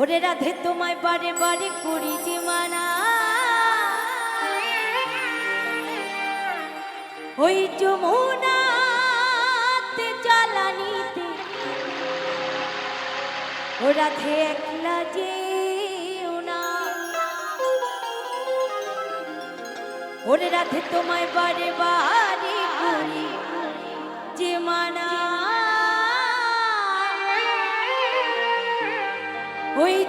ওরে রাধে, তোমায় বারে বারে করি যে মানা। ওই যমুনাতে জ্বালানিতে। ও রাধে, একলা যে ওরে রাধে, তোমায় বারে বারে করি।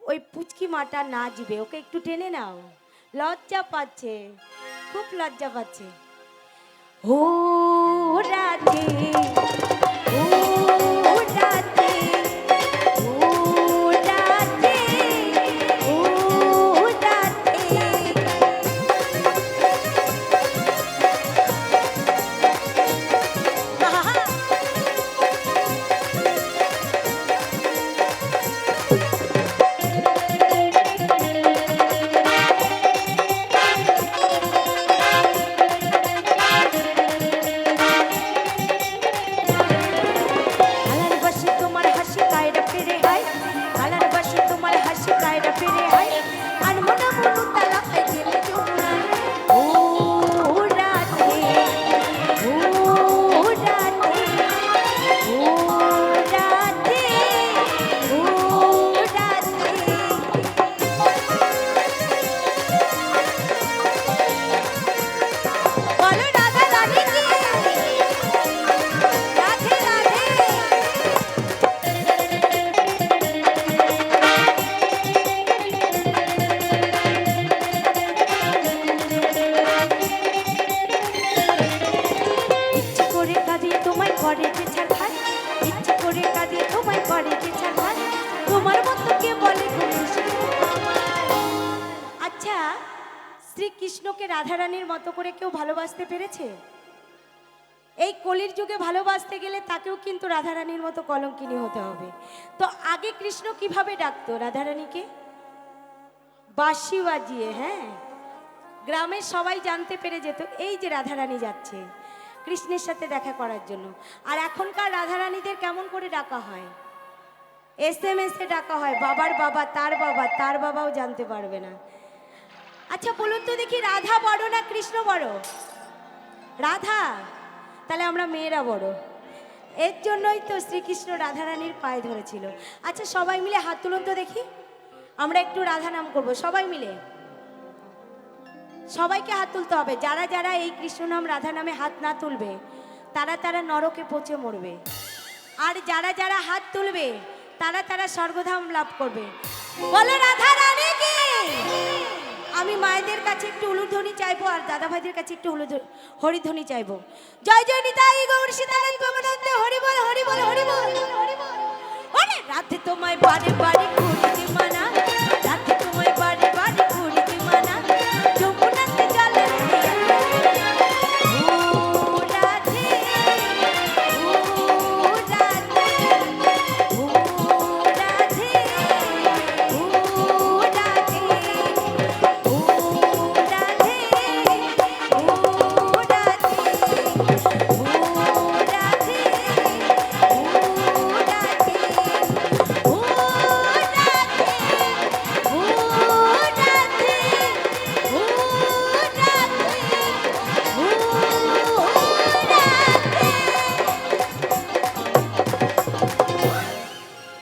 ওই পুচকি মাটা নাচবে ওকে একটু টেনে নাও। লজ্জা পাচ্ছে খুব লজ্জা পাচ্ছে। ও বলো শ্রীকৃষ্ণকে রাধারানীর মতো করে কেউ ভালোবাসতে পেরেছে? এই কলির যুগে ভালোবাসতে গেলে তাকেও কিন্তু রাধারানীর মতো কলঙ্কিনী হতে হবে। তো আগে কৃষ্ণ কীভাবে ডাকতো রাধারানীকে? বাঁশি বাজিয়ে হ্যাঁ? গ্রামের সবাই জানতে পেরে যেত, এই যে রাধারানী যাচ্ছে, কৃষ্ণের সাথে দেখা করার জন্য। আর এখনকার রাধারানীদের কেমন করে ডাকা হয়? এস এম এসে ডাকা হয়, বাবার বাবা, তার বাবা, তার বাবাও জানতে পারবে না। আচ্ছা বলুন তো দেখি, রাধা বড় না কৃষ্ণ বড়? রাধা, তাহলে আমরা মেয়েরা বড়। এর জন্যই তো শ্রীকৃষ্ণ রাধারানীর পায়ে ধরেছিল। আচ্ছা সবাই মিলে হাত তুলুন তো দেখি। আমরা একটু রাধা নাম করব, সবাই মিলে। সবাইকে হাত তুলতে হবে। যারা যারা এই কৃষ্ণ নাম, রাধা নামে হাত না তুলবে, তারা তারা নরকে পচে মরবে। আর যারা যারা হাত তুলবে, তারা তারা স্বর্গধাম লাভ করবে। বলো রাধা রানী কি? আমি মায়েদের কাছে একটু উলুধ্বনি চাইব আর দাদা ভাইদের কাছে একটু হলুধ হরিধ্বনি চাইব। জয় জয় নিতাই গৌর সীতারাম বল হরি বল হরি বল হরি বল ওরে রাধে তোমায় বারে বারে।